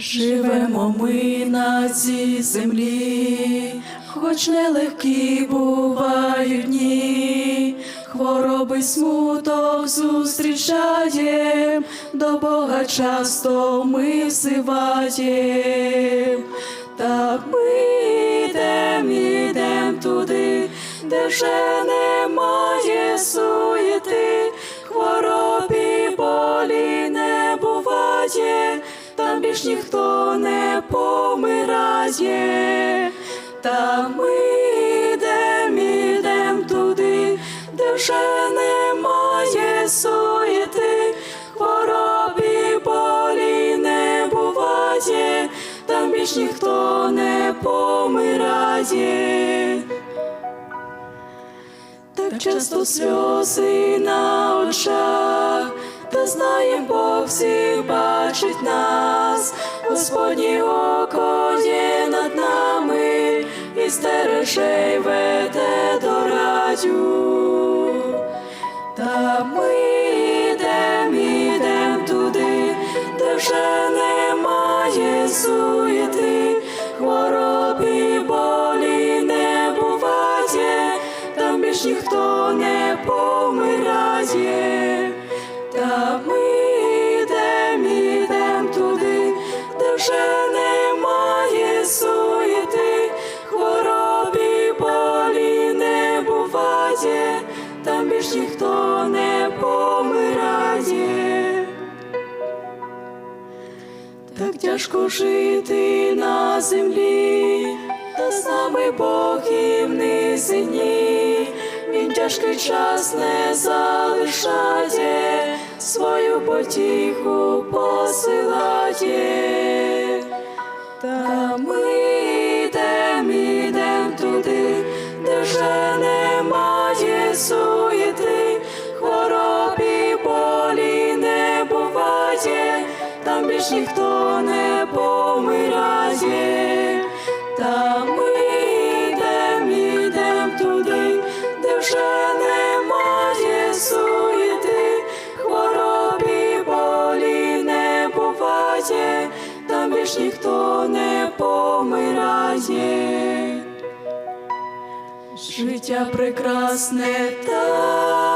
Живемо ми на цій землі, хоч нелегкі бувають дні, хвороби смуток зустрічаєм, до Бога часто ми взиваєм. Так ми йдем, ідем туди, де вже немає суєти, більш ніхто не помирає. Та ми йдем, ідем туди, де вже немає суєти, хвороб і болі не буває, там більш ніхто не помирає. Так часто сльози на очах, та знає Бог всіх бачить нас, Господнє око є над нами, і стереже й веде до раю. Та ми йдем, ідем туди, де вже немає суєти, хвороб і болі не буває, там більш ніхто не помирає. Більш ніхто не помирає. Так тяжко жити на землі, та з нами Бог і в низині, він тяжкий час не залишає, свою потіху посилає. Та ми йдем, ідем туди, де вже немає суєти, там більш ніхто не помирає. Та ми йдем, ідем туди, де вже немає суєти, хвороб і болі не буває, там більш ніхто не помирає. Життя прекрасне так.